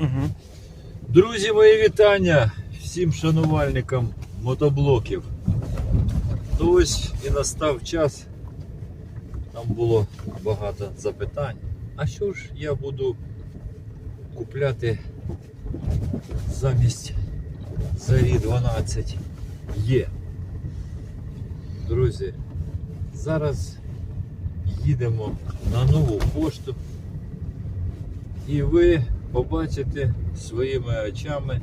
Угу. Друзі, мої вітання всім шанувальникам мотоблоків. Ну ось і настав час. Там було багато запитань. А що ж я буду купляти замість Зарі 12 є? Друзі, зараз їдемо на нову пошту. І ви побачите своїми очами,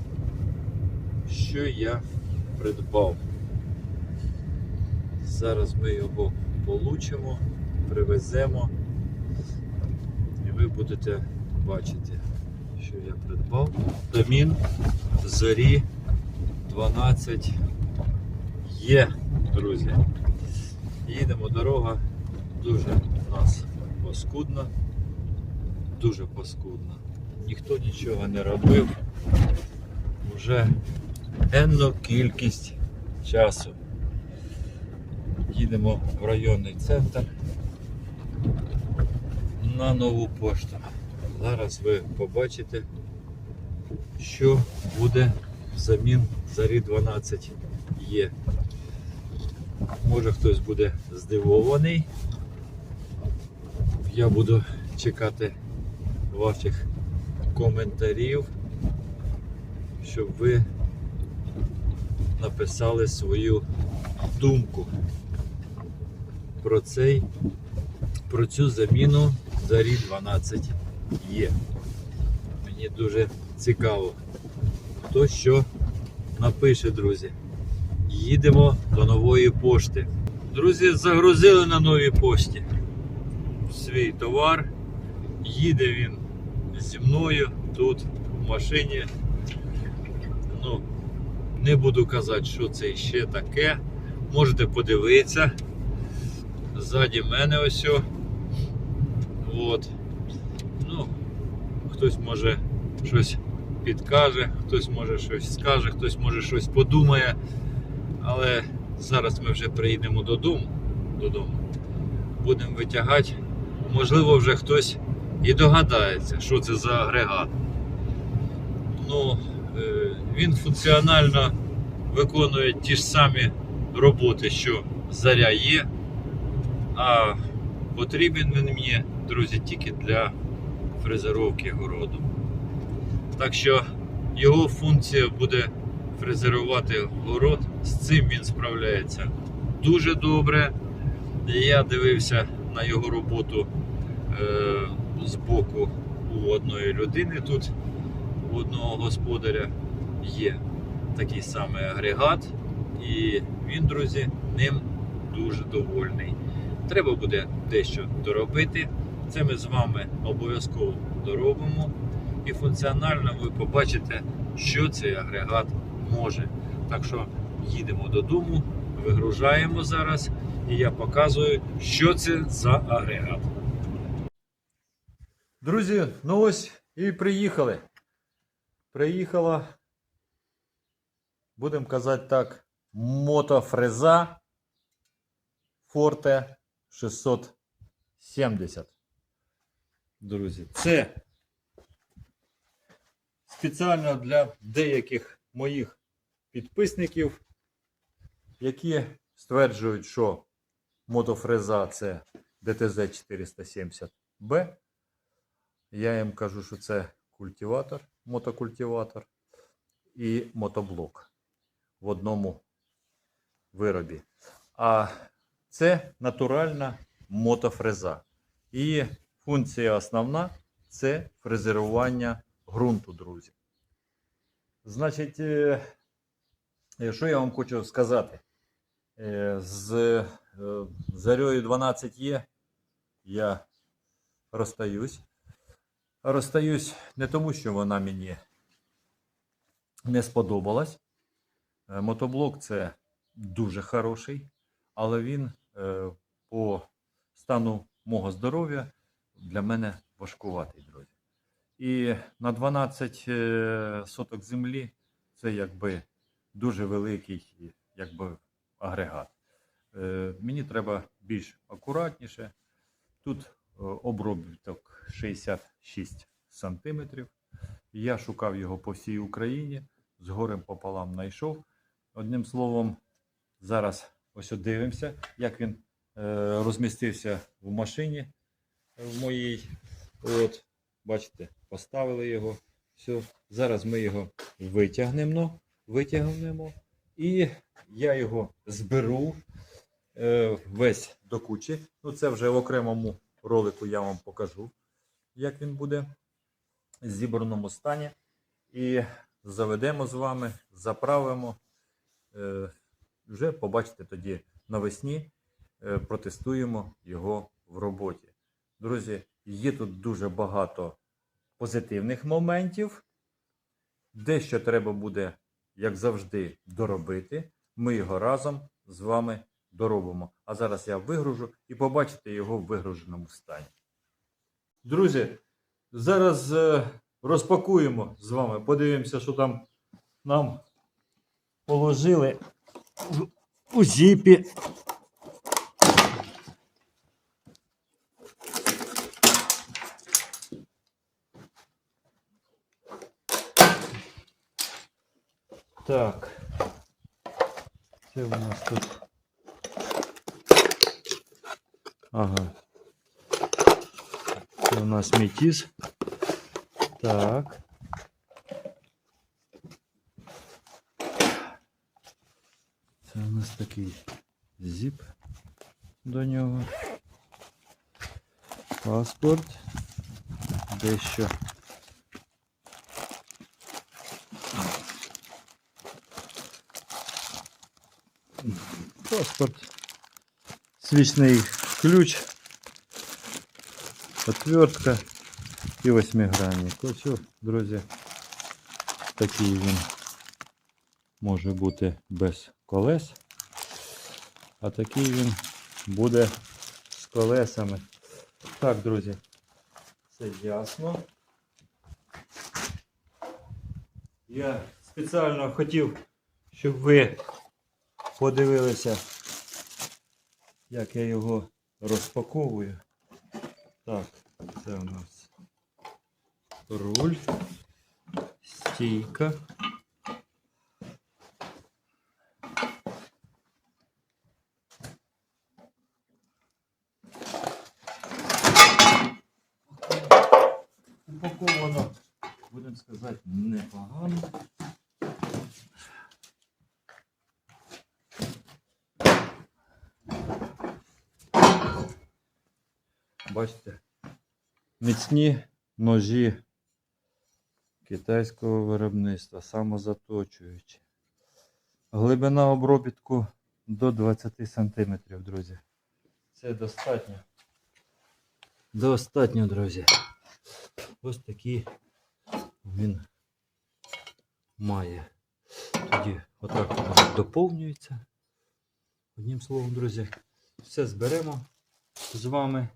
що я придбав. Зараз ми його получимо, привеземо, і ви будете бачити, що я придбав. Камін зорі 12 є, друзі. Їдемо дорога дуже у нас паскудна дуже паскудно. Ніхто нічого не робив. Уже енну кількість часу. Їдемо в районний центр на нову пошту. Зараз ви побачите, що буде взамін Зарі 12 є. Може хтось буде здивований. Я буду чекати ваших коментарів, щоб ви написали свою думку про цей, про цю заміну Зарі 12 є. Мені дуже цікаво, хто що напише, друзі. Їдемо до нової пошти. Друзі, загрузили на новій пошті свій товар. Їде він зі мною тут в машині. Ну, не буду казати, що це ще таке. Можете подивитися. Ззаді мене ось. От. Ну, хтось може щось підкаже, хтось може щось скаже, хтось може щось подумає. Але зараз ми вже приїдемо додому. додому. Будемо витягати. Можливо, вже хтось і догадається, що це за агрегат. Ну, е, він функціонально виконує ті ж самі роботи, що заря є, а потрібен він мені, друзі, тільки для фрезеровки городу. Так що його функція буде фрезерувати город, з цим він справляється дуже добре. Я дивився на його роботу е, з боку у одної людини тут, у одного господаря є такий самий агрегат, і він, друзі, ним дуже довольний. Треба буде дещо доробити. Це ми з вами обов'язково доробимо. І функціонально ви побачите, що цей агрегат може. Так що їдемо додому, вигружаємо зараз, і я показую, що це за агрегат. Друзі, ну ось і приїхали. Приїхала, будемо казати так, мотофреза Forte 670. Друзі, це спеціально для деяких моїх підписників, які стверджують, що мотофреза це DTZ 470B. Я їм кажу, що це культиватор, мотокультиватор і мотоблок в одному виробі. А це натуральна мотофреза. І функція основна це фрезерування ґрунту, друзі. Значить, е, що я вам хочу сказати? Е, З е, зарею 12 є, я розстаюсь. Розстаюсь не тому, що вона мені не сподобалась. Е, Мотоблок це дуже хороший, але він е, по стану мого здоров'я для мене важкуватий, друзі. І на 12 е, соток землі це якби дуже великий якби, агрегат. Мені треба більш акуратніше. Тут обробіток 66 сантиметрів. Я шукав його по всій Україні, з горем пополам знайшов. Одним словом, зараз ось дивимося, як він е, розмістився в машині е, в моїй. От, бачите, поставили його. Все. Зараз ми його витягнемо, витягнемо. І я його зберу е, весь до кучі. Ну, це вже в окремому ролику я вам покажу, як він буде в зібраному стані. І заведемо з вами, заправимо. Е, вже побачите тоді навесні, е, протестуємо його в роботі. Друзі, є тут дуже багато позитивних моментів. Дещо треба буде, як завжди, доробити. Ми його разом з вами доробимо. А зараз я вигружу і побачите його в вигруженому стані. Друзі, зараз е, розпакуємо з вами. Подивимося, що там нам положили у зіпі. Так. Це у нас тут. Ага. Це у нас метіз. Так. Це у нас такий зіп до нього. Паспорт. Дещо. Паспорт. Свічний ключ. Отвертка і восьмигранник. Ось, друзі, такий він може бути без колес. А такий він буде з колесами. Так, друзі, це ясно. Я спеціально хотів, щоб ви подивилися, як я його розпаковую. Так, це у нас руль, стійка. Упаковано, будемо сказати, непогано. Бачите, міцні ножі китайського виробництва, самозаточуючі. Глибина обробітку до 20 см, друзі. Це достатньо. Достатньо, друзі. Ось такий він має. Тоді отак доповнюється. Одним словом, друзі, все зберемо з вами.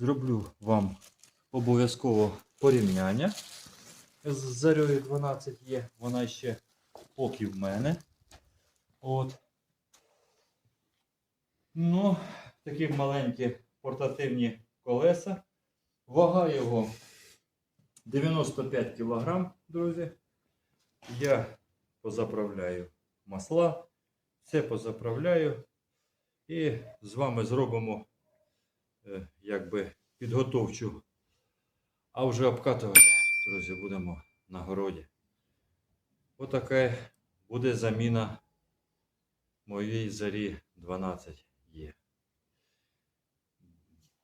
Зроблю вам обов'язково порівняння з зарею 12 є. Вона ще поки в мене. От. Ну, такі маленькі портативні колеса. Вага його 95 кг, друзі. Я позаправляю масла, все позаправляю. І з вами зробимо е, якби підготовчу. А вже обкатувати, друзі, будемо на городі. Отака буде заміна моїй зарі 12 є.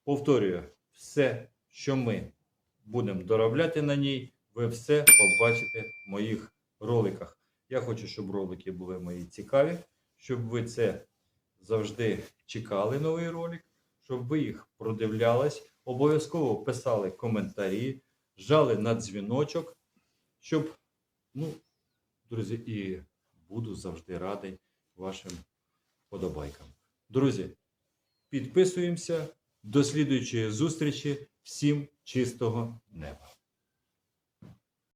Повторюю, все, що ми будемо доробляти на ній, ви все побачите в моїх роликах. Я хочу, щоб ролики були мої цікаві, щоб ви це завжди чекали новий ролик, щоб ви їх продивлялись, обов'язково писали коментарі, жали на дзвіночок, щоб, ну, друзі, і буду завжди радий вашим подобайкам. Друзі, підписуємося. До слідуючої зустрічі. Всім чистого неба!